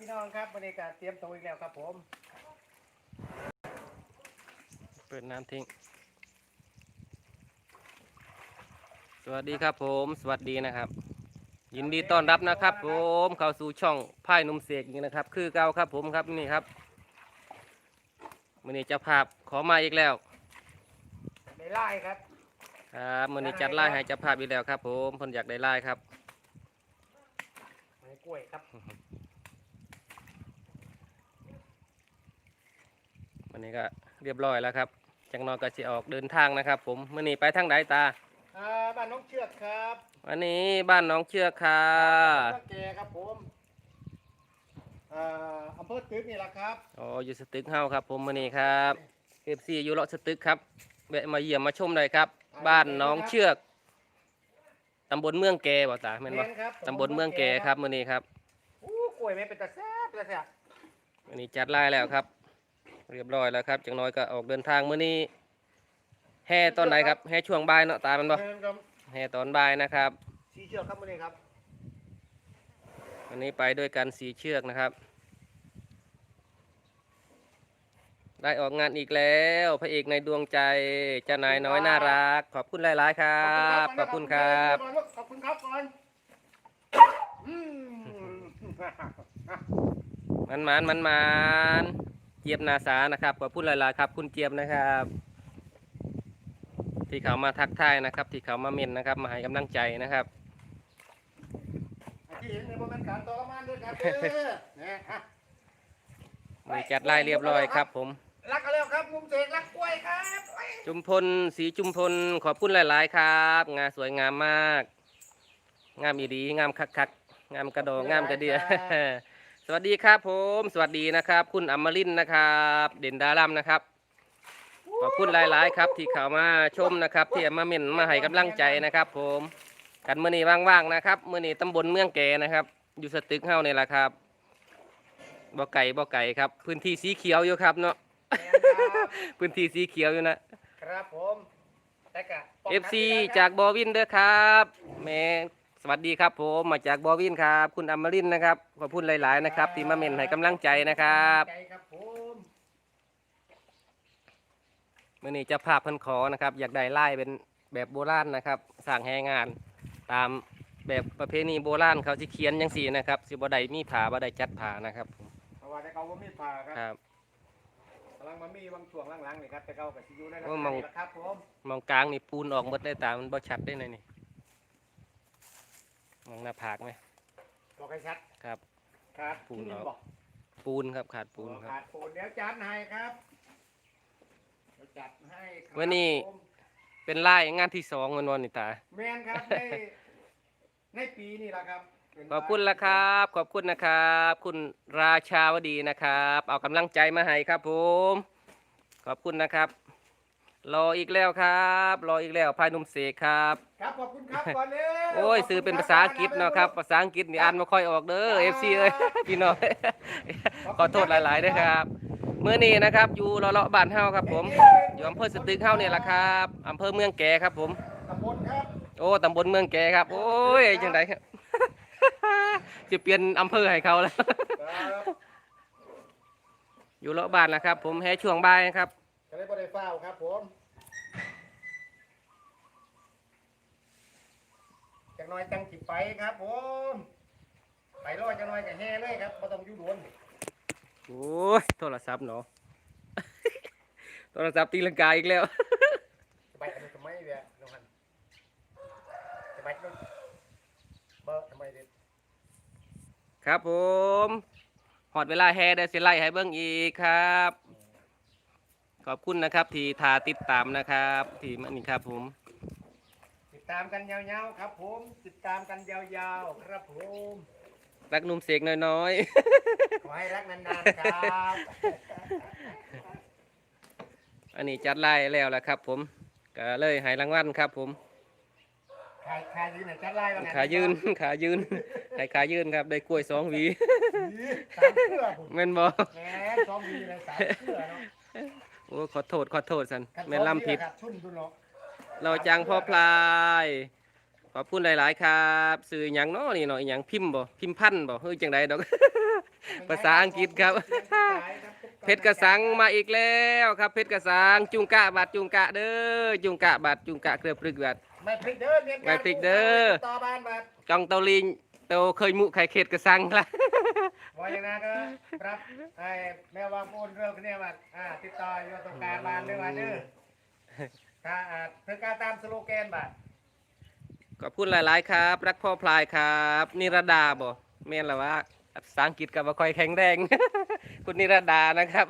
พี่น้องครับวันนี้ก็เตรียมตัวอีกแล้วครับผม เปิดน้ำทิ้ง สวัสดีครับผม สวัสดีนะครับ ยินดีต้อนรับนะครับ ผมเข้าสู่ช่องไพ่หนุ่มเสกอีกนะครับ คือเก่าครับผมครับนี่ครับมือนี้เจะภาพขอมาอีกแล้วได้ไล่ครับครับมือนี้จัดไล่ให้เจะภาพอีกแล้วครับ ผมเพิ่นอยากได้ไล่ครับไม้กล้วยครับ วันนี้ก็เรียบร้อยแล้วครับ จังนอนก็จะออกเดินทางนะครับ ผมมือนี้ไปทางไหนตาอ่าบ้านน้องเชือกครับวันนี้บ้านน้องเชือกค่ะบ้านแกครับผมอ่าอำเภอตึกนี่แหละครับอ๋ออยู่สตึกเฮาครับ ผมมือนี้ครับเอฟซีอยู่เลาะสตึกครับแวะมาเยี่ยมมาชมได้ครับ บ้านน้องเชือกตำบลเมืองแกบ่ตาแม่นบ่แครับตำบลเมืองแกครับมือนี้ครับอู้กล้วยแม่เป็นตาแซ่บเลยแซ่บมือนี้จัดไล่แล้วครับ เรียบร้อยแล้วครับจังน้อยก็ออกเดินทางมื้อนี้แห่ตอนไหนครับแห่ช่วงบ่ายเนาะตาแมันบ่แม่นครับแห่ตอนบ่ายนะครับสีเชือกครับวันนี้ครับวันนี้ไปด้วยกันสีเชือกนะครับ ได้ออกงานอีกแล้วพระเอกในดวงใจเจ้านายน้อยน่ารัก ขอบคุณหลาย ๆ ครับ ขอบคุณครับขอบคุณครับก่อนอืมมันมันมันมันเจี๊ยบนาสานะครับขอบคุณหลายๆครับ คุณเจี๊ยบนะครับ ที่เขามาทักทายนะครับ ที่เขามาเมนนะครับ มาให้กำลังใจนะครับไอ้ที่เห็นในโมเมนต์การทรมานด้วยกันเด้อเนี่ยฮะมีจัดไล่เรียบร้อยครับ ผม รักกันแล้วครับมุมเสกรักกล้วยครับจุมพลสีจุมพลขอบคุณหลาย ๆ ครับ งานสวยงามมาก งามอีดีงามคักๆงามกระโดงงามกระเดีย สวัสดีครับผม สวัสดีนะครับ คุณอมรินทร์นะครับ เด่นดารัมนะครับ ขอบคุณหลายๆครับ ที่เข้ามาชมนะครับ ที่มาเม่นมาให้กำลังใจนะครับ ผม กันมื้อนี้ว่างๆนะครับมื้อนี้ตำบลเมืองแกนะครับ อยู่สตึกเฮานี่แหละครับบ่ไก่บ่ไก่ครับ พื้นที่สีเขียวอยู่ครับเนาะพื้นที่สีเขียวอยู่นะครับผมแต่กะ FC จากบอวินเด้อครับแม่ส วัสดีครับผมมาจากบอวินครับ คุณอมรินทร์นะครับขอบคุณหลาย ๆ นะครับที่มาเม่นให้กำลังใจนะครับใจครับผมเมื่อนี้เจะภาพเพิ่นขอนะครับ อยากได้ไล่เป็นแบบโบราณนะครับสร้างแห่งานตามแบบประเพณีโบราณเขาสิเขียนจังสี่นะครับสิบ่ได้มีผาบ่ได้จัดผานะครับผมเพราะว่าแต่เขาว่ามีผ่าครับครับ กำลังมามีบางช่วงหลังๆนี่ครับแต่เขากับซียูได้โอ้มอง ครับผมมองกลางนี่ปูนออกหมดได้ตามันบ่ชัดได้เลยนี่ มองหน้าผากไหมบอกให้ชัดครับขาดปูนที่เอาบอกปูนครับขาดปูนครับ ขาดปูนเดี๋ยวจัดให้ครับเดี๋ยวจัดให้ครับวันนี้ ผมเป็นไล่งานที่สองวันวันนี่ตา แมนครับในในปีนี้ละครับเป็นขอบคุณละครับ ขอบคุณนะครับ คุณราชาวดีนะครับ เอากำลังใจมาให้ครับผม ขอบคุณนะครับ รออีกแล้วครับ รออีกแล้วพายหนุ่มเสกครับ ครับขอบคุณครับก่อนเลยโอ้ยซื้อเป็นภาษาอังกฤษเนาะครับภาษาอังกฤษนี่อ่านไม่ค่อยออกเด้อ FC เอ้ยพี่น้องขอโทษหลายๆด้วยครับเมื่อนี้นะครับอยู่เลาะๆบ้านเฮาครับผมอยู่อำเภอสตึกเฮาเนี่ยแหละครับอำเภอเมืองแก่ครับผมตำบลครับโอ้ตำบลเมืองแก่ครับโอ้ยจังไดครับจะเปลี่ยนอำเภอให้เขาแล้วครับอยู่เลาะบ้านนะครับ ผมแห่ช่วงบ่ายครับจะได้ บ่ได้เฝ้าครับผมจังน้อยจังจิไปครับผม ไปรอดจังน้อยกับแห่เลยครับบ่ต้องอยู่โดนโอ้ยโทรศัพท์เนาะ โทรศัพท์ตีลังกาอีกแล้วจะไปอันนี้ทำไมเนี่ยน้องฮันจะไปนู่นเบอร์ทำไมเด็ดครับผมหอดเวลาแห่ได้สิไล่ให้เบิ้งอีกครับ ขอบคุณนะครับ ที่ทาติดตามนะครับ ที่มันนี่ครับผม ติดตามกันยาวๆครับ ผม ติดตามกันยาวๆครับผมรักหนุ่มเสกน้อยขอให้รักนานๆครับๆ อันนี้จัดไล่แล้วแหละครับ ผมก็เลยให้รางวัลครับ ผม ขาขายืนไหนจัดไล่บ้างไงขายืน ขายืนให้ขายืนครับ ได้กล้วยสองหวีสามเครือผมแม่นบอ แหมสองวีเลยสามเครือเนาะ โอ้ขอโทษขอโทษสันกันแม่นลำผิดสองวีเลยครับชุ่มดุเนาะเราจังพ่อพลายขขอบคุณหลาย ๆ ครับ สื่อหยังเนาะนี่เนาะอหยังพิมพ์บ่พิมพ์พันธุ์บ่เฮ้ยจังใดดอก ภาษาอังกฤษครับ เพชรกระสังมาอีกแล้วครับ เพชรกระสังจุงกะบาดจุงกะเด้อจุงกะบาดจุงกะเครือปรึกบาด ไม่พลิกเด้อเมียนไม่พลิกเด้อ ต่อบ้านบัด จองเตาลิง เตาเคยมุไข่เข็ดกระสังละว่าอย่างนั้นก็รับไอ้แม่วางปูนเรื่องนี้บัดอ่าติดต่ออยู่ตรงกลางบ้านเด้อบัดเด้อถ้าอ่าเพื่อการตามสโลแกนบัดขอบคุณหลาย ๆ ครับ รักพ่อพลายครับ นิรดาบ่แม่นละว่าภาษาอังกฤษกับว่าค่อยแข็งแรง คุณนิรดานะครับ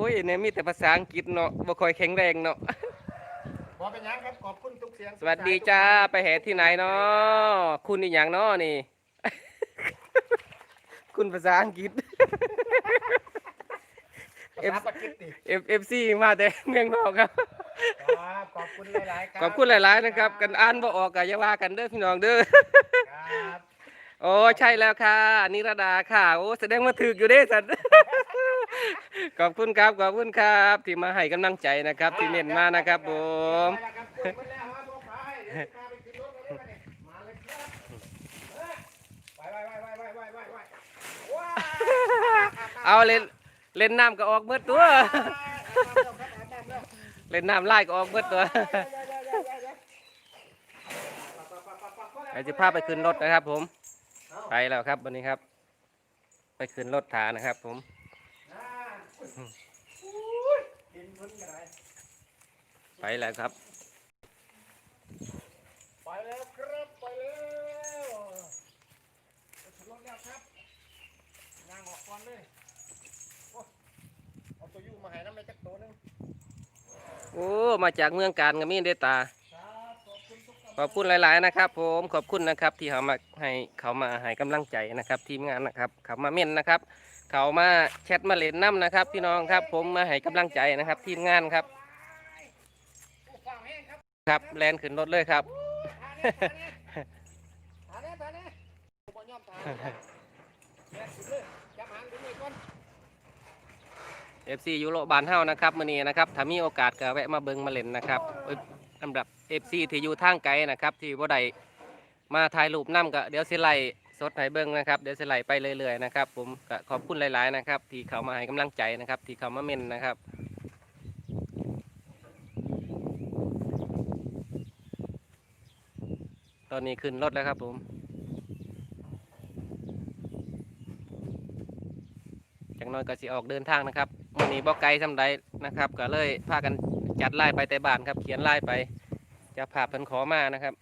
อ้ยเนี่ยมีแต่ภาษาอังกฤษเนาะบ่ค่อยแข็งแรงเนาะขอเป็นหยังครับขอบคุณทุกเสียงสวัสดีจ้าไปแห่ที่ไหนเนาะคุณอีหยังเนาะนี่ คุณภาษาอังกฤษภาษาปากีสติ F F C มาแต่เมืองนอกครับ ครับขอบคุณหลายๆครับขอบคุณหลาย ๆ นะครับ กันอ่านบ่ออกก็อย่าว่ากันเด้อพี่น้องเด้อ ครับ โอ้ใช่แล้วค่ะนิรดาค่ะ โอ้แสดงว่าถึกอยู่เด้สัตว์ ขอบคุณครับขอบคุณครับ ที่มาให้กำลังใจนะครับ ที่เน้นมานะครับผมไปแล้วครับคุณมันแล้วครับผมไปเดี๋ยวจะพาไปขึ้นรถกันเลยบัดนี้มาเลยครับเอ้ยไปไปไปไปไปไปไปว้าวเอาเล่นเล่นน้ำก็ออกเบิดตัว เล่นน้ำไล่ก็ออกเบิดตัวไอจะพาไปขึ้นรถนะครับผม ไปแล้วครับวันนี้ครับ ไปขึ้นรถถานะครับผม ไปแล้วครับ ไปแล้วครับ ไปแล้วถึงรถแล้วครับงางออกก่อนเลยโอ้เอาตัวยูมาให้น้ำในจักตัวหนึงโอ้ มาจากเมืองการกับมีเดตาครับขอบคุณทุกกำลังขอบคุณหลาย ๆ นะครับ ผม ขอบคุณนะครับที่เขามาให้เขามาให้กำลังใจนะครับ ทีมงานนะครับ เขามาเม่นนะครับ เขามาแชทมาเล่นน้ำนะครับ พี่น้องครับ ผมมาให้กำลังใจนะครับ ทีมงานครับ ครับแลนขึ้นรถเลยครับเนี้ทาเนี้ทาเนี้ผมบ่ยอมทานแม่สุดเลยจับหางดูนี่ก่อน FC ยูโรบานเฮานะครับมือนี้นะครับถ้ามีโอกาสก็แวะมาเบิงมาเล่นนะครับอ้ยสำหรับ FC ที่อยู่ทางไกลนะครับ ที่บ่ได้มาถ่ายรูปนํก็เดี๋ยวสิไล่ สดให้เบิ่งนะครับเดี๋ยวสิไล่ไปเรื่อยๆนะครับผมก็ขอบคุณหลายๆนะครับ ที่เขามาให้กำลังใจนะครับ ที่เขามาเม่นนะครับตอนนี้ขึ้นรถแล้วครับผม จากน้อยก็สิออกเดินทางนะครับวันนี้บอกไกลทำใดนะครับ ก็เลยพากันจัดไล่ไปแต่บ้านครับ เขียนไล่ไป จะภาเพิ่นขอมานะครับ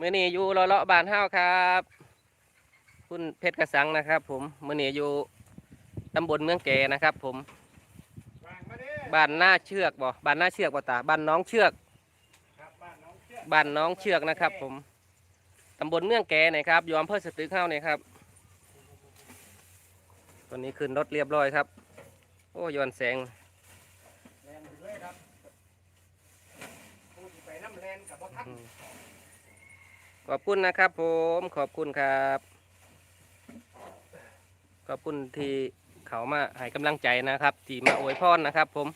มื่อนี้อยู่เลาะบ้านเฮาครับ คุณเพชรกระสังนะครับ ผมมื่อนี้อยู่ตำบลเมืองแกนะครับ ผมบ้านหน้าเชือกบ่บ้านหน้าเชือกบ่ตาบ้านน้องเชือกบ้านน้องเชือกบานน้องเชือกนะครับ ผมตำบลเมืองแกนะครับอยู่อำเภอสตึกเฮาเนี่ยครับตอนนี้ขึ้นรถเรียบร้อยครับ โอ้ย้อนแสงแลนอยู่เลยครับผู้ที่ไปน้ำแลนกับบ่ทัน ขอบคุณนะครับผมขอบคุณครับ ขอบคุณที่เขามาให้กำลังใจนะครับ ที่มาอวยพรนะครับผม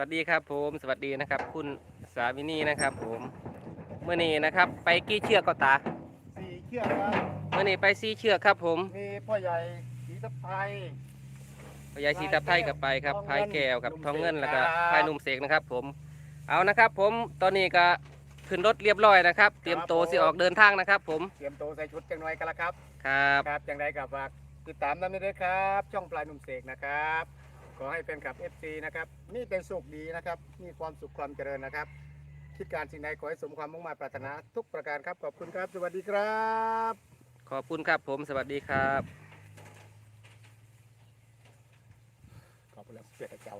วัสดีครับผมสวัสดีนะครับ คุณสาวินีนะครับ ผมเมื่อนี้นะครับ ไปกี่เชือกก็ตาสี่เชือกครับเมื่อนี้ไปซีเชือกครับ ผมมีพ่อใหญ่สีตะไคร้พยายสีตาไทยกับไปครับทองเงินพายแก้วกับหนุ่มทองเงินเสกแล้วก็ครับพายหนุ่มเสกนะครับ ผมเอานะครับ ผมตอนนี้ก็ขึ้นรถเรียบร้อยนะครับ เตรียมครับตัวผมสิออกเดินทางนะครับ ผมเตรียมตัวใส่ชุดจังหน่อยกันละครับ ครับครับจังไดกับว่าติดตามน้ำนี้ด้วยครับ ช่องปลายหนุ่มเสกนะครับ ขอให้แฟนคลับ FC นะครับนี่เป็นสุขดีนะครับ มีความสุขความเจริญนะครับ คิดการสิ่งใดขอให้สมความมุ่งมั่นปรารถนาทุกประการครับ ขอบคุณครับ สวัสดีครับ ขอบคุณครับผมสวัสดีครับ ขอบคุณแล้วเสียเจ้า